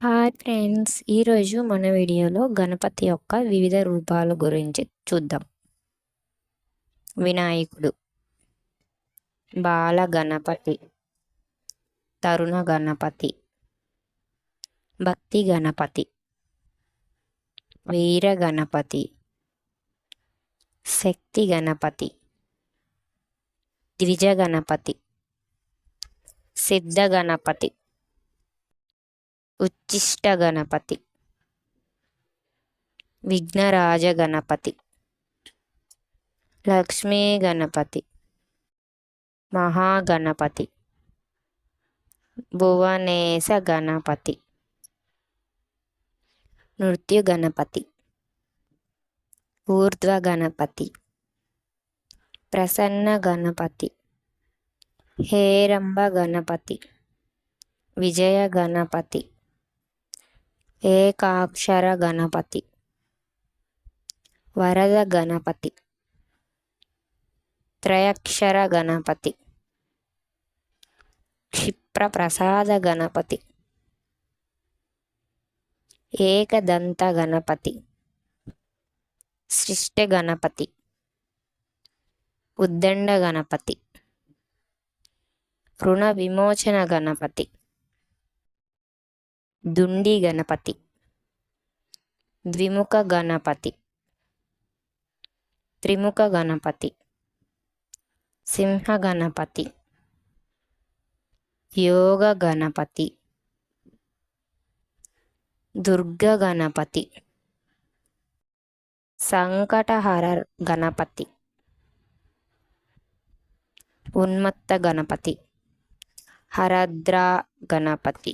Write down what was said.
Hi friends ఈరోజు మన వీడియోలో గణపతి యొక్క వివిధ రూపాల గురించి చూద్దాం. వినాయకుడు బాల గణపతి తరుణ గణపతి భక్తి గణపతి వీర గణపతి శక్తి గణపతి ద్విజ గణపతి సిద్ధ గణపతి. ఉచ్చిష్ట గణపతి విఘ్నరాజ గణపతి లక్ష్మీ గణపతి మహాగణపతి. భువనేశ గణపతి నృత్య గణపతి ఊర్ధ్వ గణపతి ప్రసన్న గణపతి హేరంబ గణపతి విజయ గణపతి ఏకాక్షర గణపతి. వరద గణపతి. త్రయక్షర గణపతి. క్షిప్ర ప్రసాద గణపతి. ఏకదంత గణపతి. సృష్టి గణపతి. ఉద్దండ గణపతి. రుణ విమోచన గణపతి. దుండి గణపతి. ద్విముఖ గణపతి. త్రిముఖ గణపతి. సింహ గణపతి. యోగ గణపతి. దుర్గ గణపతి. సంకటహర గణపతి. ఉన్మత్త గణపతి. హరద్ర గణపతి.